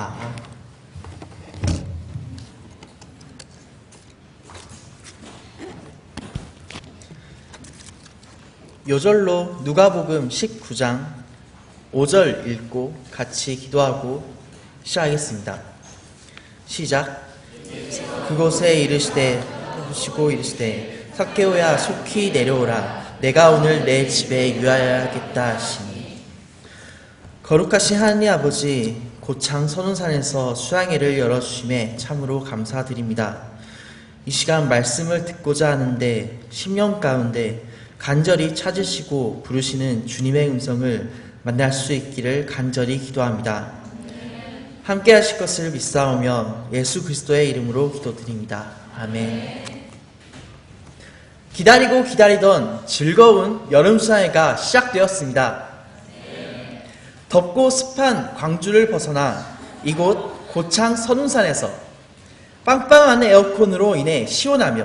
아. 요절로 누가복음 19장 5절 읽고 같이 기도하고 시작하겠습니다. 시작. 그곳에 이르시되 보시고 이르시되 삭개오야 속히 내려오라 내가 오늘 내 집에 유하여야겠다 하시니 거룩하신 하나님 아버지 고창 선운산에서 수양회를 열어주심에 참으로 감사드립니다. 이 시간 말씀을 듣고자 하는데 10년 가운데 간절히 찾으시고 부르시는 주님의 음성을 만날 수 있기를 간절히 기도합니다. 함께 하실 것을 믿사오며 예수 그리스도의 이름으로 기도드립니다. 아멘. 기다리고 기다리던 즐거운 여름 수양회가 시작되었습니다. 덥고 습한 광주를 벗어나 이곳 고창 선운산에서 빵빵한 에어컨으로 인해 시원하며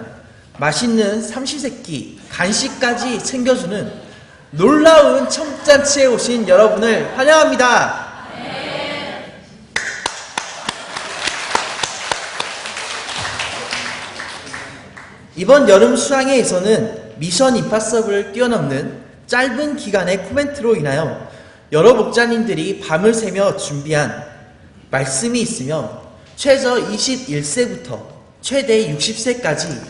맛있는 삼시세끼 간식까지 챙겨주는 놀라운 청잔치에 오신 여러분을 환영합니다. 이번 여름 수양회에서는 미션 임파서블을 뛰어넘는 짧은 기간의 코멘트로 인하여 여러 목자님들이 밤을 새며 준비한 말씀이 있으며 최저 21세부터 최대 60세까지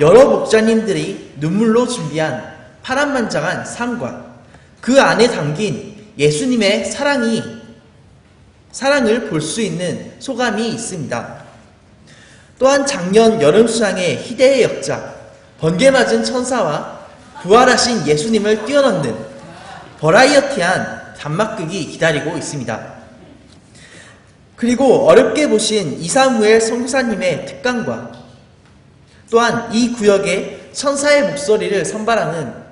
여러 목자님들이 눈물로 준비한 파란만장한 삶과 그 안에 담긴 예수님의 사랑이 사랑을 볼 수 있는 소감이 있습니다. 또한 작년 여름 수양의 희대의 역작 번개 맞은 천사와 부활하신 예수님을 뛰어넘는 버라이어티한 단막극이 기다리고 있습니다. 그리고 어렵게 보신 이사무엘 성사님의 특강과 또한 이 구역에 천사의 목소리를 선발하는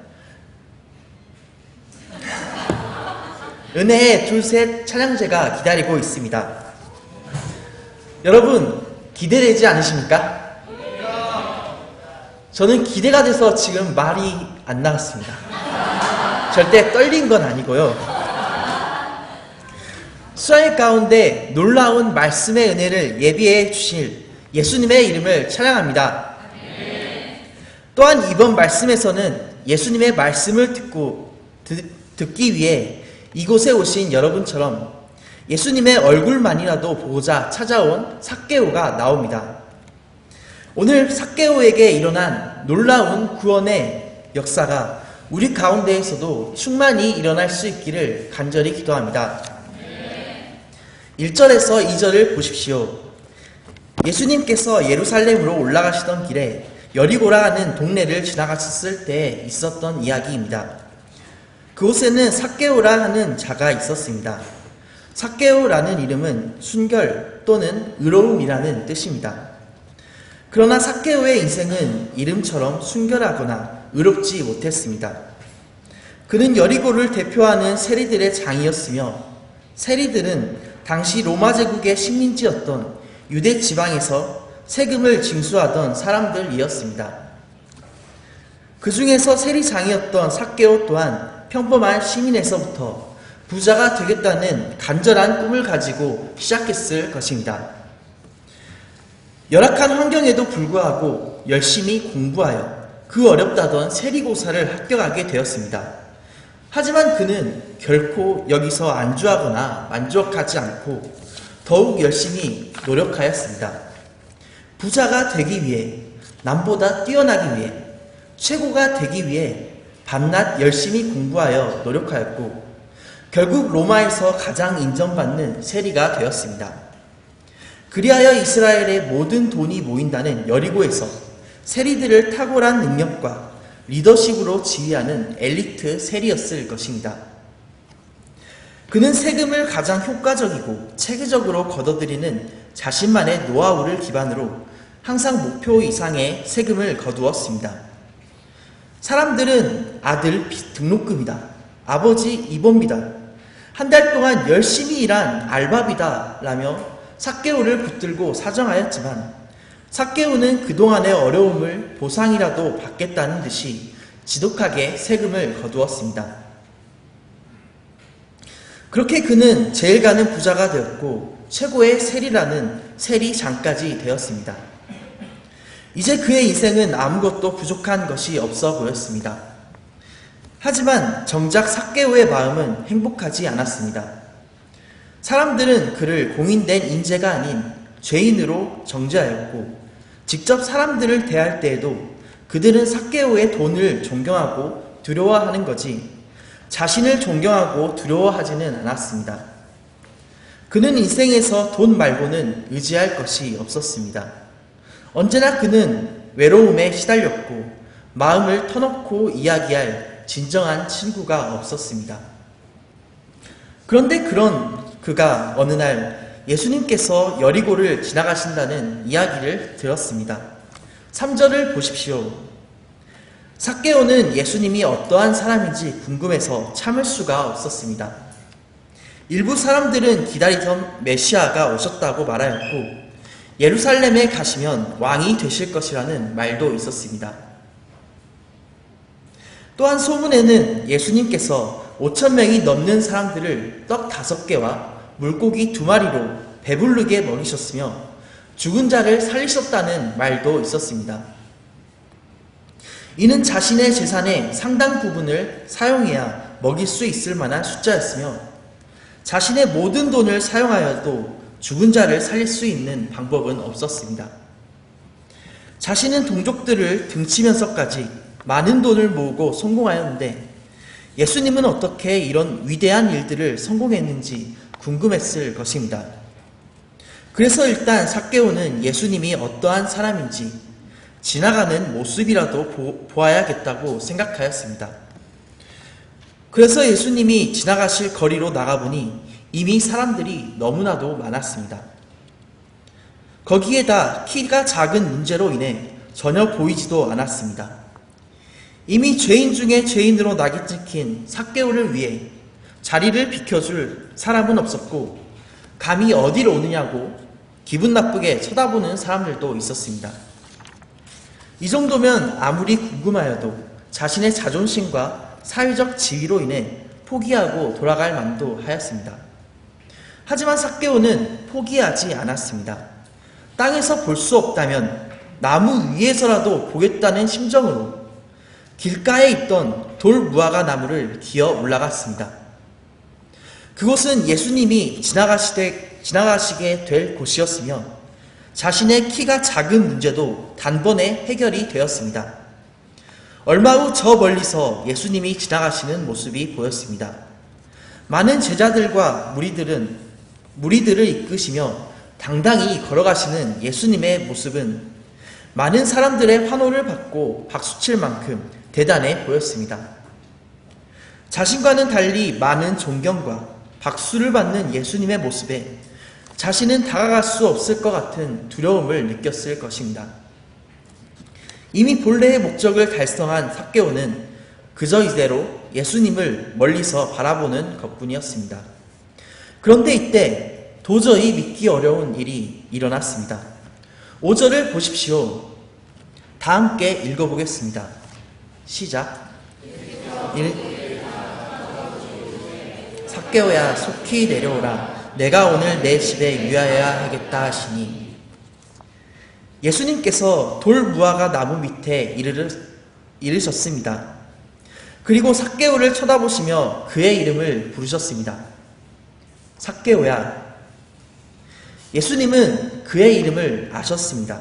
은혜의 둘셋 찬양제가 기다리고 있습니다. 여러분 기대되지 않으십니까? 저는 기대가 돼서 지금 말이 안 나왔습니다. 절대 떨린 건 아니고요. 수양의 가운데 놀라운 말씀의 은혜를 예비해 주실 예수님의 이름을 찬양합니다. 또한 이번 말씀에서는 예수님의 말씀을 듣고 듣, 듣기 위해 이곳에 오신 여러분처럼 예수님의 얼굴만이라도 보고자 찾아온 삭개오가 나옵니다. 오늘 삭개오에게 일어난 놀라운 구원의 역사가 우리 가운데에서도 충만히 일어날 수 있기를 간절히 기도합니다. 1절에서 2절을 보십시오. 예수님께서 예루살렘으로 올라가시던 길에 여리고라 하는 동네를 지나가셨을 때 있었던 이야기입니다. 그곳에는 삭개오라 하는 자가 있었습니다. 삭개오라는 이름은 순결 또는 의로움이라는 뜻입니다. 그러나 삭개오의 인생은 이름처럼 순결하거나 의롭지 못했습니다. 그는 여리고를 대표하는 세리들의 장이었으며 세리들은 당시 로마 제국의 식민지였던 유대 지방에서 세금을 징수하던 사람들이었습니다. 그 중에서 세리장이었던 삭개오 또한 평범한 시민에서부터 부자가 되겠다는 간절한 꿈을 가지고 시작했을 것입니다. 열악한 환경에도 불구하고 열심히 공부하여 그 어렵다던 세리고사를 합격하게 되었습니다. 하지만 그는 결코 여기서 안주하거나 만족하지 않고 더욱 열심히 노력하였습니다. 부자가 되기 위해, 남보다 뛰어나기 위해, 최고가 되기 위해 밤낮 열심히 공부하여 노력하였고, 결국 로마에서 가장 인정받는 세리가 되었습니다. 그리하여 이스라엘의 모든 돈이 모인다는 여리고에서 세리들을 탁월한 능력과 리더십으로 지휘하는 엘리트 세리였을 것입니다. 그는 세금을 가장 효과적이고 체계적으로 걷어들이는 자신만의 노하우를 기반으로 항상 목표 이상의 세금을 거두었습니다. 사람들은 아들 등록금이다. 아버지 입원비다. 한 달 동안 열심히 일한 알바비다. 라며 삭개오를 붙들고 사정하였지만 삭개오는 그동안의 어려움을 보상이라도 받겠다는 듯이 지독하게 세금을 거두었습니다. 그렇게 그는 제일 가는 부자가 되었고 최고의 세리라는 세리장까지 되었습니다. 이제 그의 인생은 아무것도 부족한 것이 없어 보였습니다. 하지만 정작 삭개오의 마음은 행복하지 않았습니다. 사람들은 그를 공인된 인재가 아닌 죄인으로 정죄하였고 직접 사람들을 대할 때에도 그들은 삭개오의 돈을 존경하고 두려워하는 거지 자신을 존경하고 두려워하지는 않았습니다. 그는 인생에서 돈 말고는 의지할 것이 없었습니다. 언제나 그는 외로움에 시달렸고 마음을 터놓고 이야기할 진정한 친구가 없었습니다. 그런데 그런 그가 어느 날 예수님께서 여리고를 지나가신다는 이야기를 들었습니다. 3절을 보십시오. 삭개오는 예수님이 어떠한 사람인지 궁금해서 참을 수가 없었습니다. 일부 사람들은 기다리던 메시아가 오셨다고 말하였고 예루살렘에 가시면 왕이 되실 것이라는 말도 있었습니다. 또한 소문에는 예수님께서 5천 명이 넘는 사람들을 떡 다섯 개와 물고기 두 마리로 배부르게 먹이셨으며 죽은 자를 살리셨다는 말도 있었습니다. 이는 자신의 재산의 상당 부분을 사용해야 먹일 수 있을 만한 숫자였으며 자신의 모든 돈을 사용하여도 죽은 자를 살릴 수 있는 방법은 없었습니다. 자신은 동족들을 등치면서까지 많은 돈을 모으고 성공하였는데 예수님은 어떻게 이런 위대한 일들을 성공했는지 궁금했을 것입니다. 그래서 일단 삭개오는 예수님이 어떠한 사람인지 지나가는 모습이라도 보, 보아야겠다고 생각하였습니다. 그래서 예수님이 지나가실 거리로 나가보니 이미 사람들이 너무나도 많았습니다. 거기에다 키가 작은 문제로 인해 전혀 보이지도 않았습니다. 이미 죄인 중에 죄인으로 낙이 찍힌 삭개오를 위해 자리를 비켜줄 사람은 없었고 감히 어디로 오느냐고 기분 나쁘게 쳐다보는 사람들도 있었습니다. 이 정도면 아무리 궁금하여도 자신의 자존심과 사회적 지위로 인해 포기하고 돌아갈 만도 하였습니다. 하지만 삭개오는 포기하지 않았습니다. 땅에서 볼 수 없다면 나무 위에서라도 보겠다는 심정으로 길가에 있던 돌 무화과 나무를 기어 올라갔습니다. 그곳은 예수님이 지나가시되, 지나가시게 될 곳이었으며 자신의 키가 작은 문제도 단번에 해결이 되었습니다. 얼마 후 저 멀리서 예수님이 지나가시는 모습이 보였습니다. 많은 제자들과 무리들은 무리들을 이끄시며 당당히 걸어가시는 예수님의 모습은 많은 사람들의 환호를 받고 박수칠 만큼 대단해 보였습니다. 자신과는 달리 많은 존경과 박수를 받는 예수님의 모습에 자신은 다가갈 수 없을 것 같은 두려움을 느꼈을 것입니다. 이미 본래의 목적을 달성한 삭개오는 그저 이대로 예수님을 멀리서 바라보는 것뿐이었습니다. 그런데 이때 도저히 믿기 어려운 일이 일어났습니다. 5절을 보십시오. 다 함께 읽어보겠습니다. 시작. 일, 삭개오야 속히 내려오라. 내가 오늘 내 집에 유하여야 하겠다 하시니 예수님께서 돌 무화과 나무 밑에 이르셨습니다. 그리고 삭개오를 쳐다보시며 그의 이름을 부르셨습니다. 삭개오야. 예수님은 그의 이름을 아셨습니다.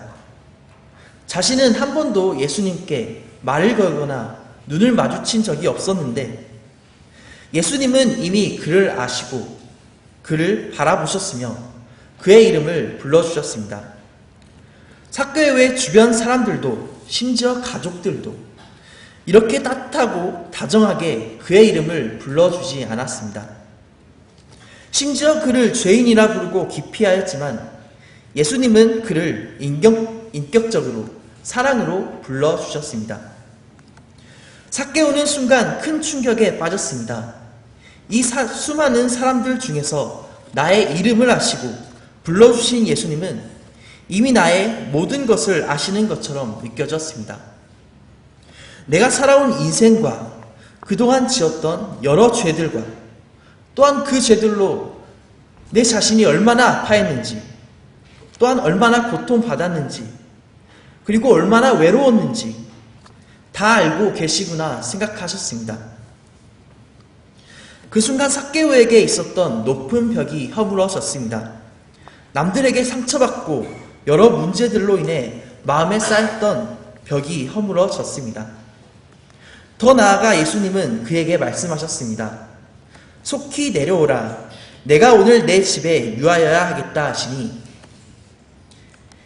자신은 한 번도 예수님께 말을 걸거나 눈을 마주친 적이 없었는데 예수님은 이미 그를 아시고 그를 바라보셨으며 그의 이름을 불러주셨습니다. 사개오의 주변 사람들도 심지어 가족들도 이렇게 따뜻하고 다정하게 그의 이름을 불러주지 않았습니다. 심지어 그를 죄인이라 부르고 기피하였지만 예수님은 그를 인격, 인격적으로 사랑으로 불러주셨습니다. 삭개오는 순간 큰 충격에 빠졌습니다. 이 사, 수많은 사람들 중에서 나의 이름을 아시고 불러주신 예수님은 이미 나의 모든 것을 아시는 것처럼 느껴졌습니다. 내가 살아온 인생과 그동안 지었던 여러 죄들과 또한 그 죄들로 내 자신이 얼마나 아파했는지, 또한 얼마나 고통받았는지, 그리고 얼마나 외로웠는지 다 알고 계시구나 생각하셨습니다. 그 순간 삭개오에게 있었던 높은 벽이 허물어졌습니다. 남들에게 상처받고 여러 문제들로 인해 마음에 쌓였던 벽이 허물어졌습니다. 더 나아가 예수님은 그에게 말씀하셨습니다. 속히 내려오라. 내가 오늘 내 집에 유하여야 하겠다 하시니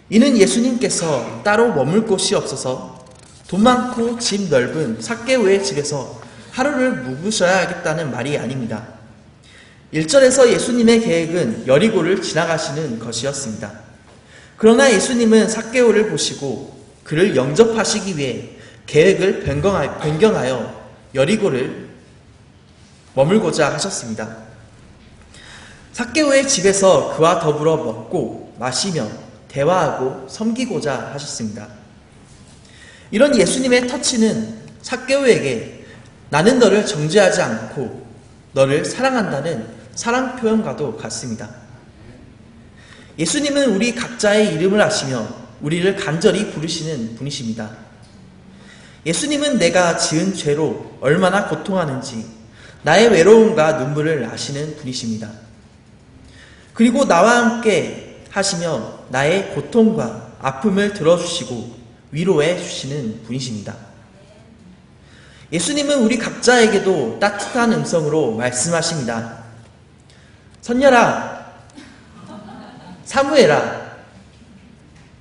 이는 예수님께서 따로 머물 곳이 없어서 돈 많고 집 넓은 삭개오의 집에서 하루를 묵으셔야 하겠다는 말이 아닙니다. 1절에서 예수님의 계획은 여리고를 지나가시는 것이었습니다. 그러나 예수님은 삭개오를 보시고 그를 영접하시기 위해 계획을 변경하여 여리고를 머물고자 하셨습니다. 삭개오의 집에서 그와 더불어 먹고 마시며 대화하고 섬기고자 하셨습니다. 이런 예수님의 터치는 삭개오에게 나는 너를 정죄하지 않고 너를 사랑한다는 사랑 표현과도 같습니다. 예수님은 우리 각자의 이름을 아시며 우리를 간절히 부르시는 분이십니다. 예수님은 내가 지은 죄로 얼마나 고통하는지 나의 외로움과 눈물을 아시는 분이십니다. 그리고 나와 함께 하시며 나의 고통과 아픔을 들어주시고 위로해 주시는 분이십니다. 예수님은 우리 각자에게도 따뜻한 음성으로 말씀하십니다. 선녀라, 사무엘아,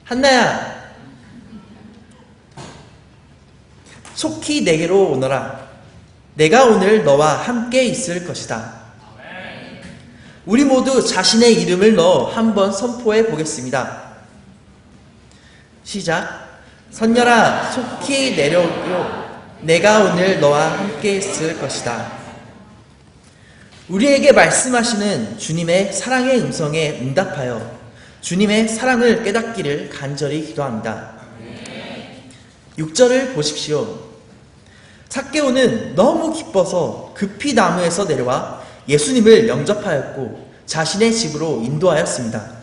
한나야, 속히 내게로 오너라. 내가 오늘 너와 함께 있을 것이다. 우리 모두 자신의 이름을 넣어 한번 선포해 보겠습니다. 시작. 선녀라, 속히 내려오고 내가 오늘 너와 함께 있을 것이다. 우리에게 말씀하시는 주님의 사랑의 음성에 응답하여 주님의 사랑을 깨닫기를 간절히 기도합니다. 6절을 보십시오. 삭개오는 너무 기뻐서 급히 나무에서 내려와 예수님을 영접하였고 자신의 집으로 인도하였습니다.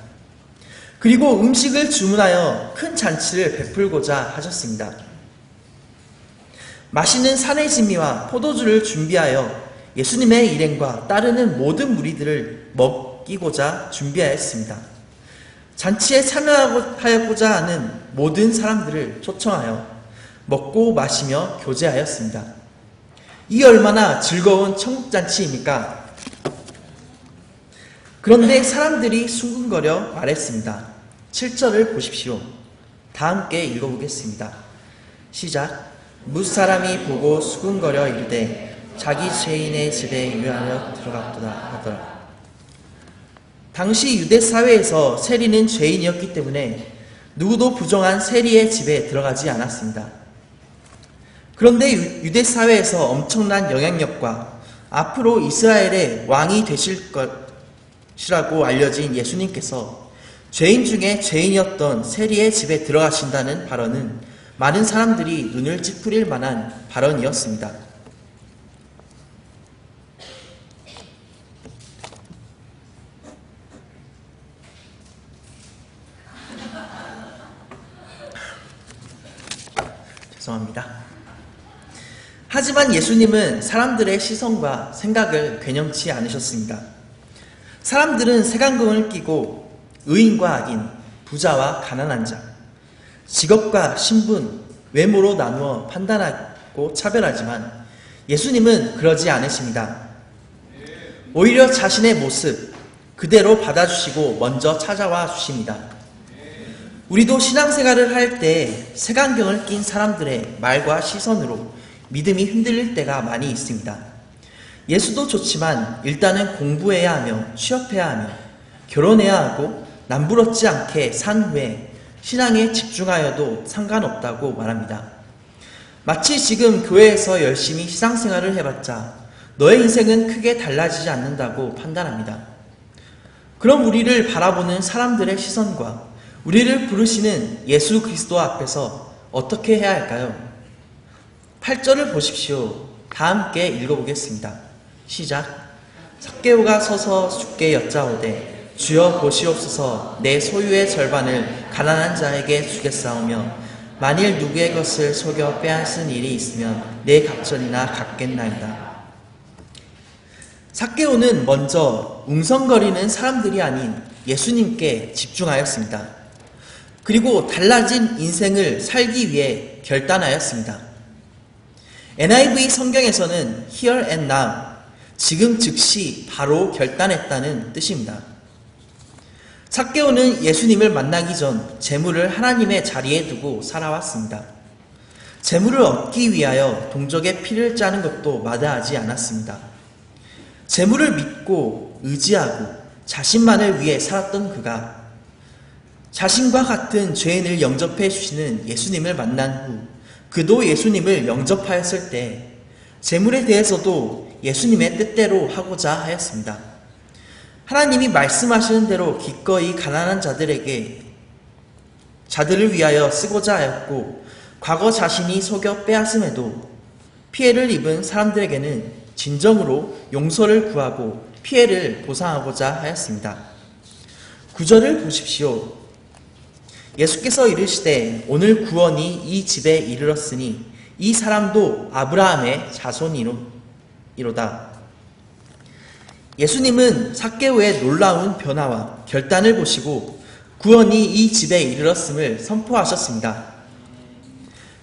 그리고 음식을 주문하여 큰 잔치를 베풀고자 하셨습니다. 맛있는 산의 진미와 포도주를 준비하여 예수님의 일행과 따르는 모든 무리들을 먹이고자 준비하였습니다. 잔치에 참여하고자 하는 모든 사람들을 초청하여 먹고 마시며 교제하였습니다. 이 얼마나 즐거운 청국잔치입니까? 그런데 사람들이 숭근거려 말했습니다. 7절을 보십시오. 다 함께 읽어보겠습니다. 시작. 무사람이 보고 수근거려 이르되 자기 죄인의 집에 유하여 들어갔도다 하더라. 당시 유대 사회에서 세리는 죄인이었기 때문에 누구도 부정한 세리의 집에 들어가지 않았습니다. 그런데 유대 사회에서 엄청난 영향력과 앞으로 이스라엘의 왕이 되실 것이라고 알려진 예수님께서 죄인 중에 죄인이었던 세리의 집에 들어가신다는 발언은 많은 사람들이 눈을 찌푸릴 만한 발언이었습니다. 죄송합니다. 하지만 예수님은 사람들의 시선과 생각을 괴념치 않으셨습니다. 사람들은 색안경을 끼고 의인과 악인, 부자와 가난한 자, 직업과 신분, 외모로 나누어 판단하고 차별하지만 예수님은 그러지 않으십니다. 오히려 자신의 모습 그대로 받아주시고 먼저 찾아와 주십니다. 우리도 신앙생활을 할 때 색안경을 낀 사람들의 말과 시선으로 믿음이 흔들릴 때가 많이 있습니다. 예수도 좋지만 일단은 공부해야 하며 취업해야 하며 결혼해야 하고 남부럽지 않게 산 후에 신앙에 집중하여도 상관없다고 말합니다. 마치 지금 교회에서 열심히 신앙생활을 해봤자 너의 인생은 크게 달라지지 않는다고 판단합니다. 그럼 우리를 바라보는 사람들의 시선과 우리를 부르시는 예수 그리스도 앞에서 어떻게 해야 할까요? 8절을 보십시오. 다 함께 읽어보겠습니다. 시작. 삭개오가 서서 주께 여짜오되 주여 보시옵소서 내 소유의 절반을 가난한 자에게 주겠사오며 만일 누구의 것을 속여 빼앗은 일이 있으면 내 갑절이나 갚겠나이다. 삭개오는 먼저 웅성거리는 사람들이 아닌 예수님께 집중하였습니다. 그리고 달라진 인생을 살기 위해 결단하였습니다. NIV 성경에서는 here and now, 지금 즉시 바로 결단했다는 뜻입니다. 삭개오는 예수님을 만나기 전 재물을 하나님의 자리에 두고 살아왔습니다. 재물을 얻기 위하여 동족의 피를 짜는 것도 마다하지 않았습니다. 재물을 믿고 의지하고 자신만을 위해 살았던 그가 자신과 같은 죄인을 영접해 주시는 예수님을 만난 후 그도 예수님을 영접하였을 때 재물에 대해서도 예수님의 뜻대로 하고자 하였습니다. 하나님이 말씀하시는 대로 기꺼이 가난한 자들에게 자들을 위하여 쓰고자 하였고 과거 자신이 속여 빼앗음에도 피해를 입은 사람들에게는 진정으로 용서를 구하고 피해를 보상하고자 하였습니다. 구절을 보십시오. 예수께서 이르시되 오늘 구원이 이 집에 이르렀으니 이 사람도 아브라함의 자손이로다. 예수님은 삭개오의 놀라운 변화와 결단을 보시고 구원이 이 집에 이르렀음을 선포하셨습니다.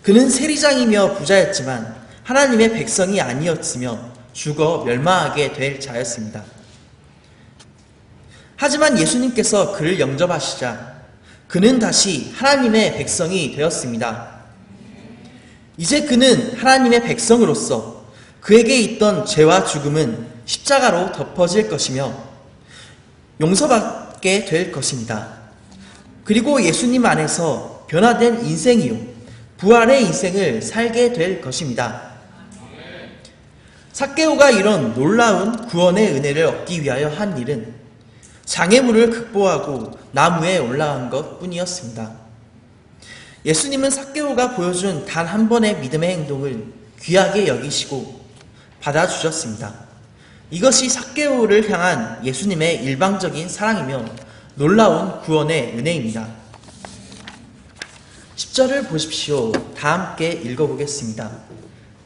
그는 세리장이며 부자였지만 하나님의 백성이 아니었으며 죽어 멸망하게 될 자였습니다. 하지만 예수님께서 그를 영접하시자 그는 다시 하나님의 백성이 되었습니다. 이제 그는 하나님의 백성으로서 그에게 있던 죄와 죽음은 십자가로 덮어질 것이며 용서받게 될 것입니다. 그리고 예수님 안에서 변화된 인생이요. 부활의 인생을 살게 될 것입니다. 삭개오가 이런 놀라운 구원의 은혜를 얻기 위하여 한 일은 장애물을 극복하고 나무에 올라간 것 뿐이었습니다. 예수님은 삭개오가 보여준 단 한 번의 믿음의 행동을 귀하게 여기시고 받아주셨습니다. 이것이 삭개오를 향한 예수님의 일방적인 사랑이며 놀라운 구원의 은혜입니다. 10절을 보십시오. 다 함께 읽어보겠습니다.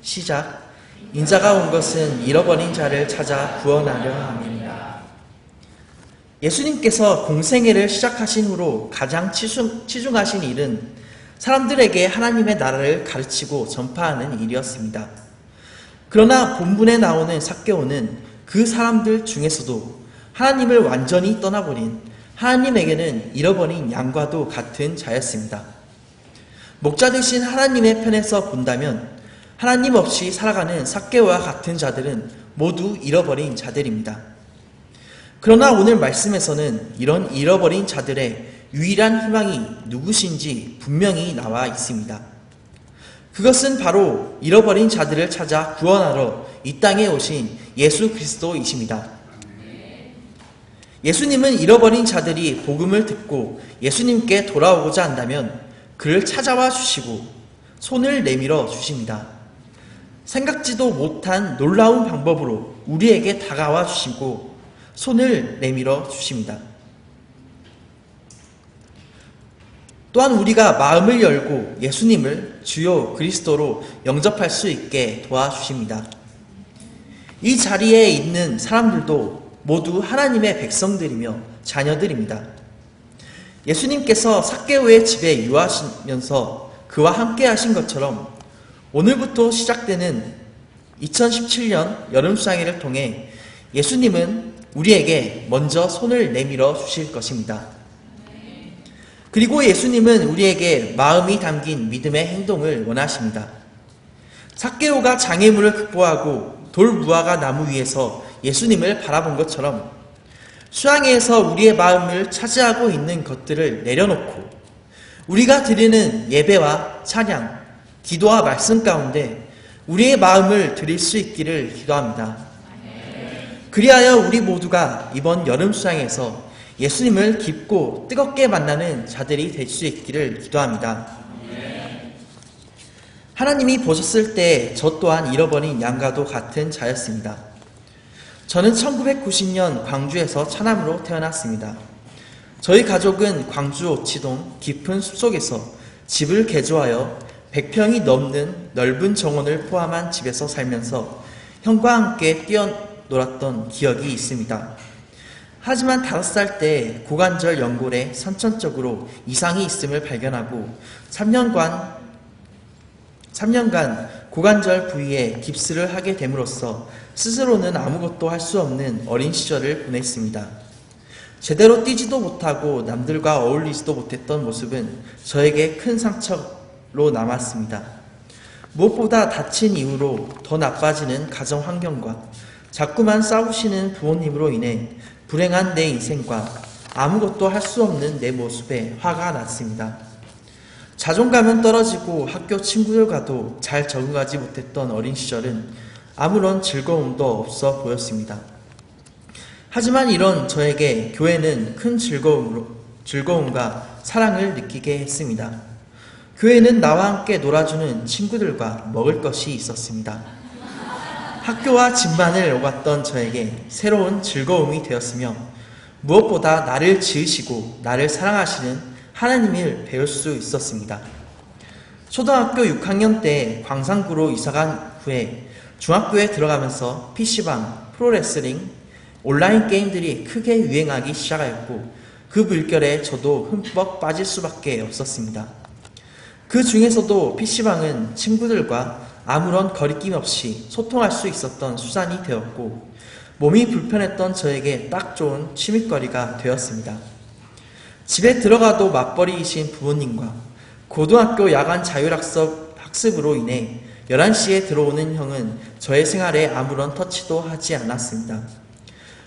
시작. 인자가 온 것은 잃어버린 자를 찾아 구원하려 함입니다. 예수님께서 공생애를 시작하신 후로 가장 치중, 치중하신 일은 사람들에게 하나님의 나라를 가르치고 전파하는 일이었습니다. 그러나 본문에 나오는 삭개오는 그 사람들 중에서도 하나님을 완전히 떠나버린 하나님에게는 잃어버린 양과도 같은 자였습니다. 목자 되신 하나님의 편에서 본다면 하나님 없이 살아가는 삭개와 같은 자들은 모두 잃어버린 자들입니다. 그러나 오늘 말씀에서는 이런 잃어버린 자들의 유일한 희망이 누구신지 분명히 나와 있습니다. 그것은 바로 잃어버린 자들을 찾아 구원하러 이 땅에 오신 예수 그리스도이십니다. 예수님은 잃어버린 자들이 복음을 듣고 예수님께 돌아오고자 한다면 그를 찾아와 주시고 손을 내밀어 주십니다. 생각지도 못한 놀라운 방법으로 우리에게 다가와 주시고 손을 내밀어 주십니다. 또한 우리가 마음을 열고 예수님을 주요 그리스도로 영접할 수 있게 도와주십니다. 이 자리에 있는 사람들도 모두 하나님의 백성들이며 자녀들입니다. 예수님께서 삭개오의 집에 유하시면서 그와 함께 하신 것처럼 오늘부터 시작되는 2017년 여름수양회를 통해 예수님은 우리에게 먼저 손을 내밀어 주실 것입니다. 그리고 예수님은 우리에게 마음이 담긴 믿음의 행동을 원하십니다. 삭개오가 장애물을 극복하고 돌무화가 나무 위에서 예수님을 바라본 것처럼 수양회에서 우리의 마음을 차지하고 있는 것들을 내려놓고 우리가 드리는 예배와 찬양, 기도와 말씀 가운데 우리의 마음을 드릴 수 있기를 기도합니다. 그리하여 우리 모두가 이번 여름 수양에서 예수님을 깊고 뜨겁게 만나는 자들이 될 수 있기를 기도합니다. 하나님이 보셨을 때 저 또한 잃어버린 양과도 같은 자였습니다. 저는 1990년 광주에서 차남으로 태어났습니다. 저희 가족은 광주 오치동 깊은 숲속에서 집을 개조하여 100평이 넘는 넓은 정원을 포함한 집에서 살면서 형과 함께 뛰어놀았던 기억이 있습니다. 하지만 다섯 살 때 고관절 연골에 선천적으로 이상이 있음을 발견하고 3년간 3년간 고관절 부위에 깁스를 하게 됨으로써 스스로는 아무것도 할 수 없는 어린 시절을 보냈습니다. 제대로 뛰지도 못하고 남들과 어울리지도 못했던 모습은 저에게 큰 상처로 남았습니다. 무엇보다 다친 이후로 더 나빠지는 가정 환경과 자꾸만 싸우시는 부모님으로 인해 불행한 내 인생과 아무것도 할 수 없는 내 모습에 화가 났습니다. 자존감은 떨어지고 학교 친구들과도 잘 적응하지 못했던 어린 시절은 아무런 즐거움도 없어 보였습니다. 하지만 이런 저에게 교회는 큰 즐거움으로, 즐거움과 사랑을 느끼게 했습니다. 교회는 나와 함께 놀아주는 친구들과 먹을 것이 있었습니다. 학교와 집만을 오갔던 저에게 새로운 즐거움이 되었으며 무엇보다 나를 지으시고 나를 사랑하시는 하나님을 배울 수 있었습니다. 초등학교 6학년 때 광산구로 이사간 후에 중학교에 들어가면서 PC방, 프로레슬링, 온라인 게임들이 크게 유행하기 시작하였고 그 물결에 저도 흠뻑 빠질 수밖에 없었습니다. 그 중에서도 PC방은 친구들과 아무런 거리낌 없이 소통할 수 있었던 수단이 되었고 몸이 불편했던 저에게 딱 좋은 취미거리가 되었습니다. 집에 들어가도 맞벌이이신 부모님과 고등학교 야간 자율학습 학습으로 인해 11시에 들어오는 형은 저의 생활에 아무런 터치도 하지 않았습니다.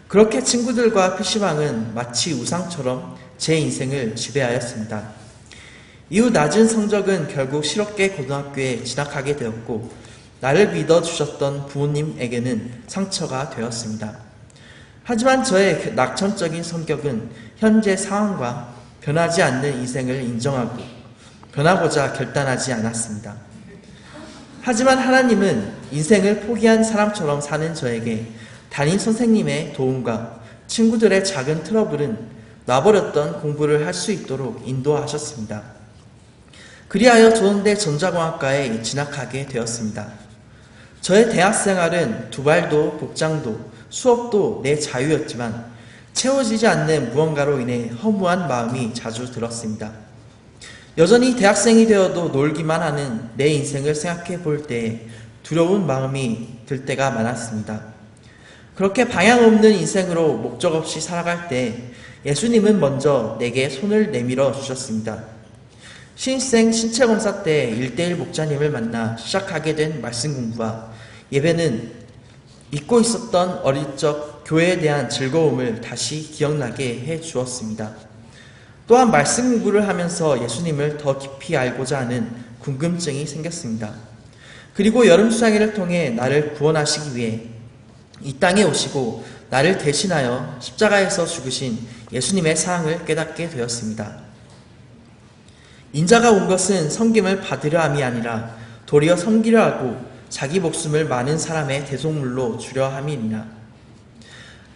그렇게 친구들과 PC방은 마치 우상처럼 제 인생을 지배하였습니다. 이후 낮은 성적은 결국 실업계 고등학교에 진학하게 되었고 나를 믿어주셨던 부모님에게는 상처가 되었습니다. 하지만 저의 그 낙천적인 성격은 현재 상황과 변하지 않는 인생을 인정하고 변하고자 결단하지 않았습니다. 하지만 하나님은 인생을 포기한 사람처럼 사는 저에게 담임 선생님의 도움과 친구들의 작은 트러블은 놔버렸던 공부를 할 수 있도록 인도하셨습니다. 그리하여 조선대 전자공학과에 진학하게 되었습니다. 저의 대학 생활은 두발도 복장도 수업도 내 자유였지만 채워지지 않는 무언가로 인해 허무한 마음이 자주 들었습니다. 여전히 대학생이 되어도 놀기만 하는 내 인생을 생각해 볼 때 두려운 마음이 들 때가 많았습니다. 그렇게 방향 없는 인생으로 목적 없이 살아갈 때 예수님은 먼저 내게 손을 내밀어 주셨습니다. 신생 신체 검사 때 1대1 목자님을 만나 시작하게 된 말씀 공부와 예배는 잊고 있었던 어릴 적 교회에 대한 즐거움을 다시 기억나게 해 주었습니다. 또한 말씀 공부를 하면서 예수님을 더 깊이 알고자 하는 궁금증이 생겼습니다. 그리고 여름 수양회를 통해 나를 구원하시기 위해 이 땅에 오시고 나를 대신하여 십자가에서 죽으신 예수님의 사랑을 깨닫게 되었습니다. 인자가 온 것은 섬김을 받으려 함이 아니라 도리어 섬기려 하고 자기 목숨을 많은 사람의 대속물로 주려 함이니라.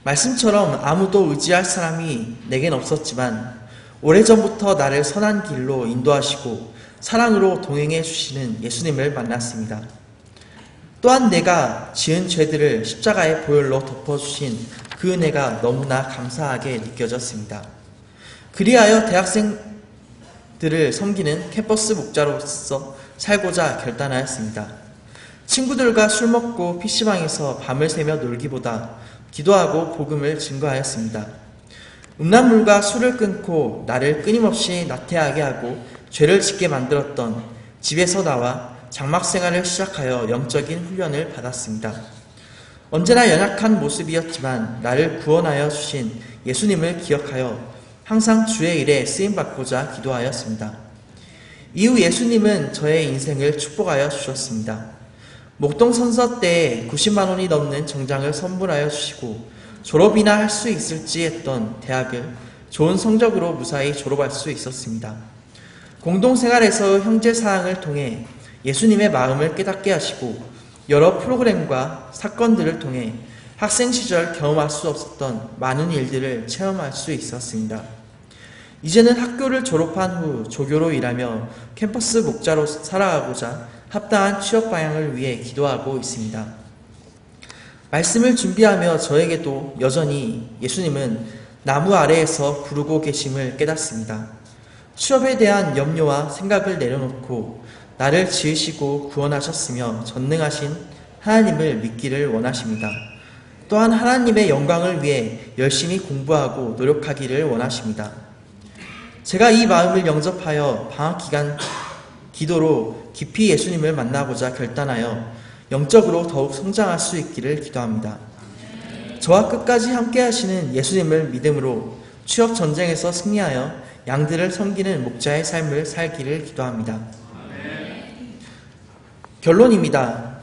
말씀처럼 아무도 의지할 사람이 내겐 없었지만 오래전부터 나를 선한 길로 인도하시고 사랑으로 동행해 주시는 예수님을 만났습니다. 또한 내가 지은 죄들을 십자가의 보혈로 덮어주신 그 은혜가 너무나 감사하게 느껴졌습니다. 그리하여 대학생 들을 섬기는 캠퍼스 목자로서 살고자 결단하였습니다. 친구들과 술 먹고 PC방에서 밤을 새며 놀기보다 기도하고 복음을 증거하였습니다. 음란물과 술을 끊고 나를 끊임없이 나태하게 하고 죄를 짓게 만들었던 집에서 나와 장막 생활을 시작하여 영적인 훈련을 받았습니다. 언제나 연약한 모습이었지만 나를 구원하여 주신 예수님을 기억하여 항상 주의 일에 쓰임받고자 기도하였습니다. 이후 예수님은 저의 인생을 축복하여 주셨습니다. 목동 선서 때 90만 원이 넘는 정장을 선물하여 주시고 졸업이나 할 수 있을지 했던 대학을 좋은 성적으로 무사히 졸업할 수 있었습니다. 공동생활에서 형제 사항을 통해 예수님의 마음을 깨닫게 하시고 여러 프로그램과 사건들을 통해 학생 시절 경험할 수 없었던 많은 일들을 체험할 수 있었습니다. 이제는 학교를 졸업한 후 조교로 일하며 캠퍼스 목자로 살아가고자 합당한 취업 방향을 위해 기도하고 있습니다. 말씀을 준비하며 저에게도 여전히 예수님은 나무 아래에서 부르고 계심을 깨닫습니다. 취업에 대한 염려와 생각을 내려놓고 나를 지으시고 구원하셨으며 전능하신 하나님을 믿기를 원하십니다. 또한 하나님의 영광을 위해 열심히 공부하고 노력하기를 원하십니다. 제가 이 마음을 영접하여 방학 기간 기도로 깊이 예수님을 만나고자 결단하여 영적으로 더욱 성장할 수 있기를 기도합니다. 저와 끝까지 함께 하시는 예수님을 믿음으로 취업 전쟁에서 승리하여 양들을 섬기는 목자의 삶을 살기를 기도합니다. 결론입니다.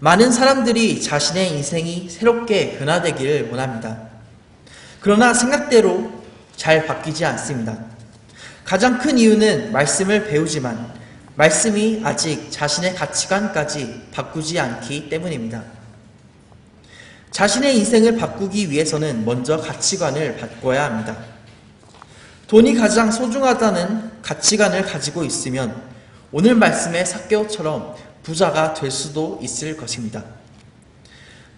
많은 사람들이 자신의 인생이 새롭게 변화되기를 원합니다. 그러나 생각대로 잘 바뀌지 않습니다. 가장 큰 이유는 말씀을 배우지만 말씀이 아직 자신의 가치관까지 바꾸지 않기 때문입니다. 자신의 인생을 바꾸기 위해서는 먼저 가치관을 바꿔야 합니다. 돈이 가장 소중하다는 가치관을 가지고 있으면 오늘 말씀의 사개오처럼 부자가 될 수도 있을 것입니다.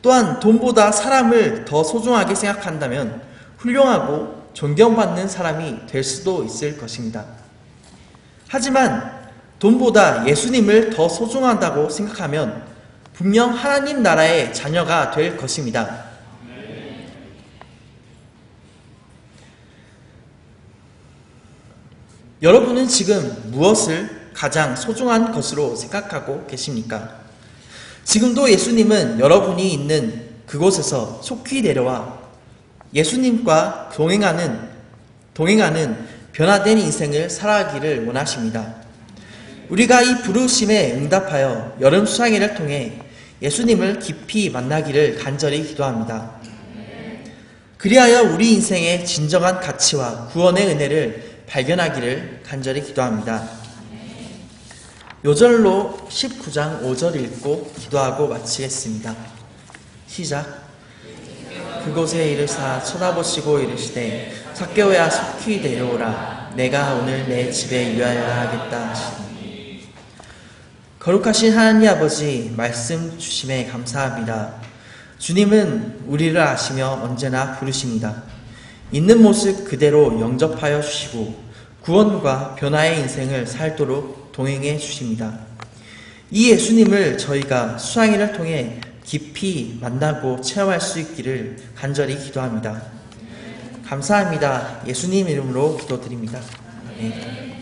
또한 돈보다 사람을 더 소중하게 생각한다면 훌륭하고 존경받는 사람이 될 수도 있을 것입니다. 하지만 돈보다 예수님을 더 소중하다고 생각하면 분명 하나님 나라의 자녀가 될 것입니다. 여러분은 지금 무엇을 가장 소중한 것으로 생각하고 계십니까? 지금도 예수님은 여러분이 있는 그곳에서 속히 내려와 예수님과 동행하는, 동행하는 변화된 인생을 살아가기를 원하십니다. 우리가 이 부르심에 응답하여 여름 수양회를 통해 예수님을 깊이 만나기를 간절히 기도합니다. 그리하여 우리 인생의 진정한 가치와 구원의 은혜를 발견하기를 간절히 기도합니다. 요절로 19장 5절 읽고 기도하고 마치겠습니다. 시작. 그곳에 이르사 쳐다보시고 이르시되 삭개오야 속히 내려오라 내가 오늘 내 집에 유하여야 하겠다 하시니 거룩하신 하나님 아버지 말씀 주심에 감사합니다. 주님은 우리를 아시며 언제나 부르십니다. 있는 모습 그대로 영접하여 주시고 구원과 변화의 인생을 살도록 동행해 주십니다. 이 예수님을 저희가 수양회를 통해 깊이 만나고 체험할 수 있기를 간절히 기도합니다. 감사합니다. 예수님 이름으로 기도드립니다. 아멘.